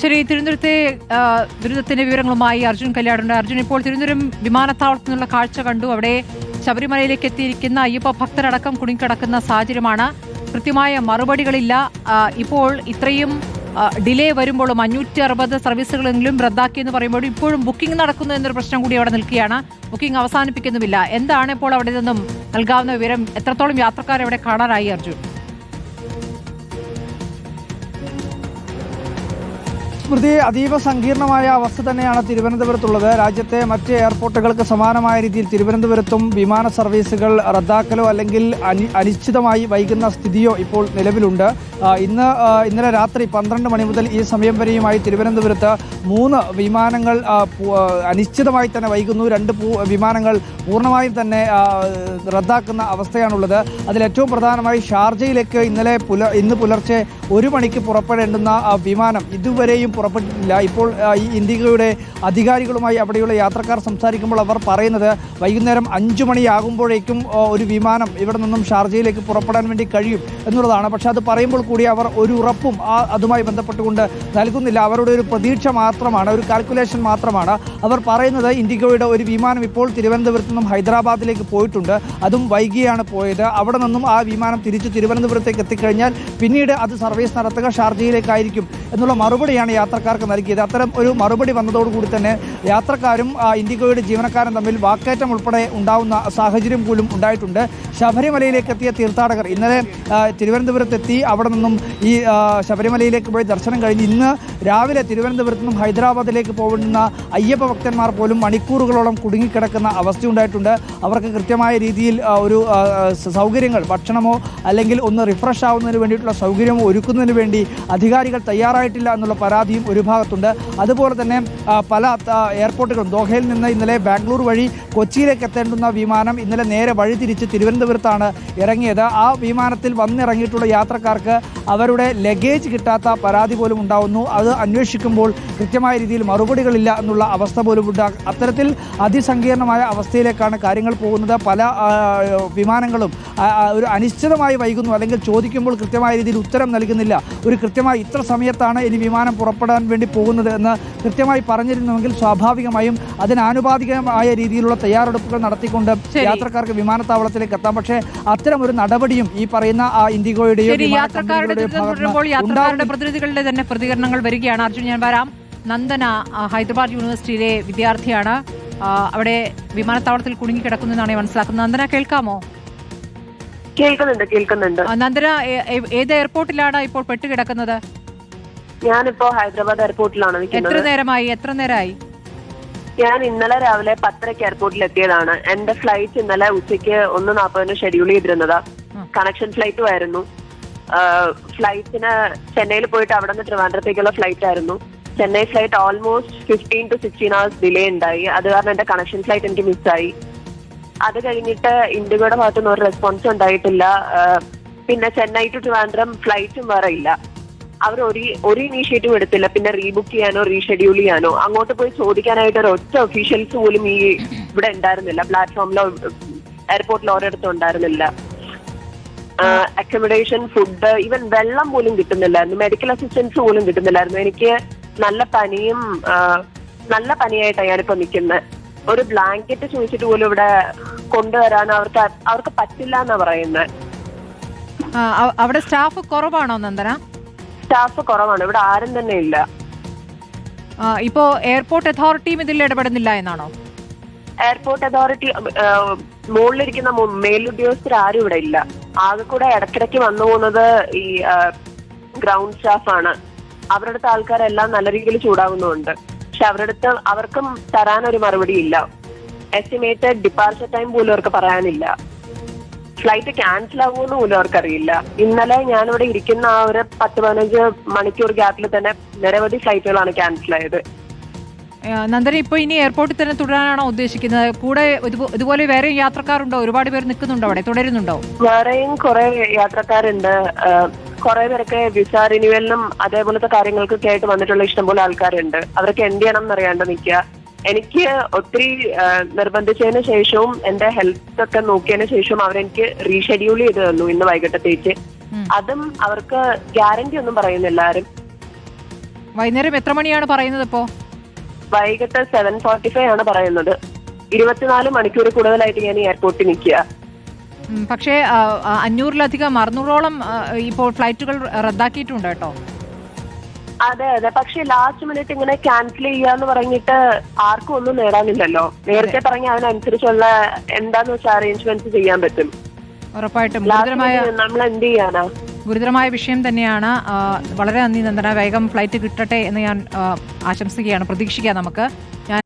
ശരി തിരുവനന്തപുരത്തെ ദുരിതത്തിന്റെ വിവരങ്ങളുമായി അർജുൻ കല്യാടുണ്ട്. അർജുൻ ഇപ്പോൾ തിരുവനന്തപുരം വിമാനത്താവളത്തിൽ നിന്നുള്ള കാഴ്ച കണ്ടു. അവിടെ ശബരിമലയിലേക്ക് എത്തിയിരിക്കുന്ന അയ്യപ്പ ഭക്തരടക്കം കുടുങ്ങിക്കിടക്കുന്ന സാഹചര്യമാണ്. കൃത്യമായ മറുപടികളില്ല. ഇപ്പോൾ ഇത്രയും ഡിലേ വരുമ്പോഴും അഞ്ഞൂറ്റി അറുപത് സർവീസുകളെങ്കിലും റദ്ദാക്കി എന്ന് പറയുമ്പോഴും ഇപ്പോഴും ബുക്കിംഗ് നടക്കുന്നു എന്നൊരു പ്രശ്നം കൂടി അവിടെ നിൽക്കുകയാണ്. ബുക്കിംഗ് അവസാനിപ്പിക്കുന്നുമില്ല. എന്താണ് ഇപ്പോൾ അവിടെ നിന്നും നൽകാവുന്ന വിവരം? എത്രത്തോളം യാത്രക്കാരെ അവിടെ കാണാനായി അർജുൻ? സ്മൃതി അതീവ സങ്കീർണമായ അവസ്ഥ തന്നെയാണ് തിരുവനന്തപുരത്തുള്ളത്. രാജ്യത്തെ മറ്റ് എയർപോർട്ടുകൾക്ക് സമാനമായ രീതിയിൽ തിരുവനന്തപുരത്തും വിമാന സർവീസുകൾ റദ്ദാക്കലോ അല്ലെങ്കിൽ അനി അനിശ്ചിതമായി വൈകുന്ന സ്ഥിതിയോ ഇപ്പോൾ നിലവിലുണ്ട്. ഇന്ന് ഇന്നലെ രാത്രി പന്ത്രണ്ട് മണി മുതൽ ഈ സമയം വരെയുമായി തിരുവനന്തപുരത്ത് മൂന്ന് വിമാനങ്ങൾ അനിശ്ചിതമായി തന്നെ വൈകുന്നു. രണ്ട് വിമാനങ്ങൾ പൂർണമായും തന്നെ റദ്ദാക്കുന്ന അവസ്ഥയാണുള്ളത്. അതിലേറ്റവും പ്രധാനമായി ഷാർജയിലേക്ക് ഇന്നലെ പുല ഇന്ന് പുലർച്ചെ ഒരു മണിക്ക് പുറപ്പെടേണ്ടുന്ന വിമാനം ഇതുവരെയും പുറപ്പെട്ടിട്ടില്ല. ഇപ്പോൾ ഇന്ത്യയുടെ അധികാരികളുമായി അവിടെയുള്ള യാത്രക്കാർ സംസാരിക്കുമ്പോൾ അവർ പറയുന്നത് വൈകുന്നേരം അഞ്ചു മണിയാകുമ്പോഴേക്കും ഒരു വിമാനം ഇവിടെ നിന്നും ഷാർജയിലേക്ക് പുറപ്പെടാൻ വേണ്ടി കഴിയും എന്നുള്ളതാണ്. പക്ഷേ അത് പറയുമ്പോൾ കൂടി അവർ ഒരു ഉറപ്പും അതുമായി ബന്ധപ്പെട്ടുകൊണ്ട് നൽകുന്നില്ല. അവരുടെ ഒരു പ്രതീക്ഷ മാത്രമാണ് ഒരു കാൽക്കുലേഷൻ മാത്രമാണ്. അവർ പറയുന്നത് ഇൻഡിഗോയുടെ ഒരു വിമാനം ഇപ്പോൾ തിരുവനന്തപുരത്ത് നിന്നും ഹൈദരാബാദിലേക്ക് പോയിട്ടുണ്ട്. അതും വൈകിയാണ് പോയത്. അവിടെ നിന്നും ആ വിമാനം തിരിച്ച് തിരുവനന്തപുരത്തേക്ക് എത്തിക്കഴിഞ്ഞാൽ പിന്നീട് അത് സർവീസ് നടത്തുക ഷാർജയിലേക്കായിരിക്കും എന്നുള്ള മറുപടിയാണ് യാത്രക്കാർക്ക് നൽകിയത്. അത്തരം ഒരു മറുപടി വന്നതോടുകൂടി തന്നെ യാത്രക്കാരും ഇൻഡിഗോയുടെ ജീവനക്കാരും തമ്മിൽ വാക്കേറ്റം ഉൾപ്പെടെ ഉണ്ടാവുന്ന സാഹചര്യം പോലും ഉണ്ടായിട്ടുണ്ട്. ശബരിമലയിലേക്ക് എത്തിയ തീർത്ഥാടകർ ഇന്നലെ തിരുവനന്തപുരത്തെത്തി അവിടെ നിന്നും ഈ ശബരിമലയിലേക്ക് പോയി ദർശനം കഴിഞ്ഞ് ഇന്ന് രാവിലെ തിരുവനന്തപുരത്ത് നിന്നും ഹൈദരാബാദിലേക്ക് പോകുന്ന അയ്യപ്പ ഭക്തന്മാർ പോലും മണിക്കൂറുകളോളം കുടുങ്ങിക്കിടക്കുന്ന അവസ്ഥയുണ്ടായിട്ടുണ്ട് അവർക്ക് കൃത്യമായ രീതിയിൽ ഒരു സൗകര്യങ്ങൾ ഭക്ഷണമോ അല്ലെങ്കിൽ ഒന്ന് റിഫ്രഷ് ആവുന്നതിന് വേണ്ടിയിട്ടുള്ള സൗകര്യമോ ഒരുക്കുന്നതിന് വേണ്ടി അധികാരികൾ തയ്യാറായിട്ടില്ല എന്നുള്ള പരാതിയും ഒരു ഭാഗത്തുണ്ട്. അതുപോലെ തന്നെ പല എയർപോർട്ടുകളും ദോഹയിൽ നിന്ന് ഇന്നലെ ബാംഗ്ലൂർ വഴി കൊച്ചിയിലേക്ക് എത്തേണ്ടുന്ന വിമാനം ഇന്നലെ നേരെ വഴി തിരിച്ച് തിരുവനന്തപുരത്താണ് ഇറങ്ങിയത്. ആ വിമാനത്തിൽ വന്നിറങ്ങിയിട്ടുള്ള യാത്രക്കാർക്ക് അവരുടെ ലഗേജ് കിട്ടാത്ത പരാതി പോലും ഉണ്ടാവുന്നു. അത് അന്വേഷിക്കുമ്പോൾ കൃത്യമായ രീതിയിൽ മറുപടികളില്ല എന്നുള്ള അവസ്ഥ പോലും ഉണ്ടാകും അത്തരത്തിൽ അതിസങ്കീർണമായ അവസ്ഥയിലേക്കാണ് കാര്യങ്ങൾ പോകുന്നത്. പല വിമാനങ്ങളും ഒരു അനിശ്ചിതമായി വൈകുന്നു. അല്ലെങ്കിൽ ചോദിക്കുമ്പോൾ കൃത്യമായ രീതിയിൽ ഉത്തരം നൽകുന്നില്ല. ഒരു കൃത്യമായി ഇത്ര സമയത്താണ് ഇനി വിമാനം പുറപ്പെടാൻ വേണ്ടി പോകുന്നത് എന്ന് കൃത്യമായി പറഞ്ഞിരുന്നുവെങ്കിൽ സ്വാഭാവികമായും അതിനാനുപാതികമായ രീതിയിലുള്ള തയ്യാറെടുപ്പുകൾ നടത്തിക്കൊണ്ട്. യാത്രക്കാർക്ക് വിമാനത്താവളത്തിലേക്ക് എത്താം. പക്ഷേ അത്തരം ഒരു നടപടിയും ഈ പറയുന്ന ആ ഇൻഡിഗോയുടെയും യാത്രക്കാരുടെ. പ്രതിനിധികളുടെ തന്നെ പ്രതികരണങ്ങൾ വരികയാണ്. അർജുൻ ഞാൻ വരാം. നന്ദന ഹൈദരാബാദ് യൂണിവേഴ്സിറ്റിയിലെ വിദ്യാർത്ഥിയാണ്. അവിടെ വിമാനത്താവളത്തിൽ കുടുങ്ങി എന്നാണ് മനസ്സിലാക്കുന്നത്. നന്ദന കേൾക്കാമോ? കേൾക്കുന്നുണ്ട് കേൾക്കുന്നുണ്ട്. നന്ദന ഏത് എയർപോർട്ടിലാണ് ഇപ്പോൾ പെട്ടുകിടക്കുന്നത്? ഞാനിപ്പോ ഹൈദരാബാദ് എയർപോർട്ടിലാണ് എത്ര നിൽക്കുന്നത് നേരമായി? എത്ര നേരമായി ഞാൻ ഇന്നലെ രാവിലെ പത്തരയ്ക്ക് എയർപോർട്ടിൽ എത്തിയതാണ്. എന്റെ ഫ്ലൈറ്റ് ഇന്നലെ ഉച്ചയ്ക്ക് ഒന്ന് നാൽപ്പതിന് ഷെഡ്യൂൾ ചെയ്തിരുന്നതാ. ഉം. കണക്ഷൻ ഫ്ലൈറ്റും ആയിരുന്നു. ഫ്ലൈറ്റിന് ചെന്നൈയിൽ പോയിട്ട് അവിടെ നിന്ന് ട്രിവാൻഡ്രത്തേക്കുള്ള ഫ്ലൈറ്റ് ആയിരുന്നു. Chennai flight almost fifteen to sixteen hours delay ഉണ്ടായി. അത് കാരണം എന്റെ കണക്ഷൻ ഫ്ലൈറ്റ് എനിക്ക് മിസ്സായി അത് കഴിഞ്ഞിട്ട് ഇൻഡിഗോയുടെ ഭാഗത്തുനിന്ന് ഒരു റെസ്പോൺസ് ഉണ്ടായിട്ടില്ല. ആ, പിന്നെ ചെന്നൈ ടു ട്രിവാൻഡ്രം ഫ്ലൈറ്റും വേറെ ഇല്ല. അവർ ഒരു ഒരു ഇനീഷ്യേറ്റീവ് എടുത്തില്ല. പിന്നെ റീബുക്ക് ചെയ്യാനോ റീഷെഡ്യൂൾ ചെയ്യാനോ. അങ്ങോട്ട് പോയി ചോദിക്കാനായിട്ട് ഒരു ഒറ്റ ഒഫീഷ്യൽസ് പോലും ഈ ഇവിടെ ഉണ്ടായിരുന്നില്ല. പ്ലാറ്റ്ഫോമിലോ എയർപോർട്ടിലോ ഒരിടത്തും ഉണ്ടായിരുന്നില്ല. അക്കോമഡേഷൻ ഫുഡ് ഈവൻ വെള്ളം പോലും കിട്ടുന്നില്ലായിരുന്നു. മെഡിക്കൽ അസിസ്റ്റൻസ് പോലും കിട്ടുന്നില്ലായിരുന്നു. എനിക്ക് നല്ല പനിയും നല്ല പനിയായിട്ടാണ് ഞാനിപ്പോ നിൽക്കുന്നത് ഒരു ബ്ലാങ്കറ്റ് ചോദിച്ചിട്ട് പോലും ഇവിടെ കൊണ്ടുവരാൻ അവർക്ക് അവർക്ക് പറ്റില്ല എന്നാ പറയുന്നത് അവിടെ സ്റ്റാഫ് കുറവാണോ നന്ദന? സ്റ്റാഫ് കുറവാണ്. ഇവിടെ ആരും തന്നെ ഇല്ല. ഇപ്പോ എയർപോർട്ട് അതോറിറ്റിയും ഇതിൽ ഇടപെടുന്നില്ല എന്നാണോ? എയർപോർട്ട് അതോറിറ്റി മുകളിലിരിക്കുന്ന മേലുദ്യോഗസ്ഥർ ആരും ഇവിടെ ഇല്ല. ആകെ കൂടെ ഇടക്കിടയ്ക്ക് വന്നു പോകുന്നത് ഈ ഗ്രൗണ്ട് സ്റ്റാഫാണ് അവരുടെ അടുത്ത ആൾക്കാരെല്ലാം നല്ല രീതിയിൽ ചൂടാകുന്നുണ്ട് പക്ഷെ അവരുടെ അടുത്ത് അവർക്കും തരാൻ ഒരു മറുപടി ഇല്ല എസ്റ്റിമേറ്റഡ് ഡിപ്പാർച്ചർ ടൈം പോലും അവർക്ക് പറയാനില്ല. ഫ്ലൈറ്റ് ക്യാൻസൽ ആകുമെന്ന് പോലും അവർക്കറിയില്ല. ഇന്നലെ ഞാനിവിടെ ഇരിക്കുന്ന ആ ഒരു പത്ത് പതിനഞ്ച് മണിക്കൂർ ഗ്യാപ്പിൽ തന്നെ നിരവധി ഫ്ലൈറ്റുകളാണ് ക്യാൻസൽ ആയത്. നന്ദന ഇപ്പൊ ഇനി എയർപോർട്ടിൽ തന്നെ തുടരാനാണോ ഉദ്ദേശിക്കുന്നത്? കൂടെ ഇതുപോലെ വേറെ യാത്രക്കാരുണ്ടോ? ഒരുപാട് പേർ നിൽക്കുന്നുണ്ടോ അവിടെ? തുടരുന്നുണ്ടോ? വേറെയും കുറെ യാത്രക്കാരുണ്ട്. കുറെ പേരൊക്കെ വിസ റിന്യൂവലിനും അതേപോലത്തെ കാര്യങ്ങൾക്കൊക്കെ ആയിട്ട് വന്നിട്ടുള്ള ഇഷ്ടംപോലെ ആൾക്കാരുണ്ട്. അവരൊക്കെ എന്ത് ചെയ്യണം എന്നറിയാണ്ട് നിൽക്കുക. എനിക്ക് ഒത്തിരി നിർബന്ധിച്ചതിന് ശേഷവും എന്റെ ഹെൽത്ത് ഒക്കെ നോക്കിയതിന് ശേഷവും അവരെനിക്ക് റീഷെഡ്യൂൾ ചെയ്ത് തന്നു ഇന്ന് വൈകിട്ടത്തേക്ക്. അതും അവർക്ക് ഗ്യാരണ്ടി ഒന്നും പറയുന്നില്ല ആരും. വൈകുന്നേരം എത്ര മണിയാണ് പറയുന്നത് ഇപ്പോ? വൈകിട്ട് സെവൻ ഫോർട്ടി ഫൈവ് ആണ് പറയുന്നത്. ഇരുപത്തിനാല് മണിക്കൂർ കൂടുതലായിട്ട് ഞാൻ എയർപോർട്ടിൽ നിൽക്കുക. പക്ഷേ അഞ്ഞൂറിലധികം അറുന്നൂറോളം ഇപ്പോൾ ഫ്ലൈറ്റുകൾ റദ്ദാക്കിയിട്ടുണ്ട് കേട്ടോ. അതെ അതെ. പക്ഷെ ലാസ്റ്റ് മിനിറ്റ് ഇങ്ങനെ ക്യാൻസൽ ചെയ്യാന്ന് പറഞ്ഞിട്ട് ആർക്കും ഒന്നും നേടാനില്ലല്ലോ. നേരത്തെ പറഞ്ഞ അതിനനുസരിച്ചുള്ള എന്താന്ന് വെച്ചാൽ അറേഞ്ച്മെന്റ്സ് ചെയ്യാൻ പറ്റും. ഉറപ്പായിട്ടും. ഗുരുതരമായ നമ്മൾ എന്ത് ചെയ്യാനാ? ഗുരുതരമായ വിഷയം തന്നെയാണ്. വളരെ നന്ദി നന്ദന. വേഗം ഫ്ലൈറ്റ് കിട്ടട്ടെ എന്ന് ഞാൻ ആശംസിക്കുകയാണ് പ്രതീക്ഷിക്കാം നമുക്ക്. ഞാൻ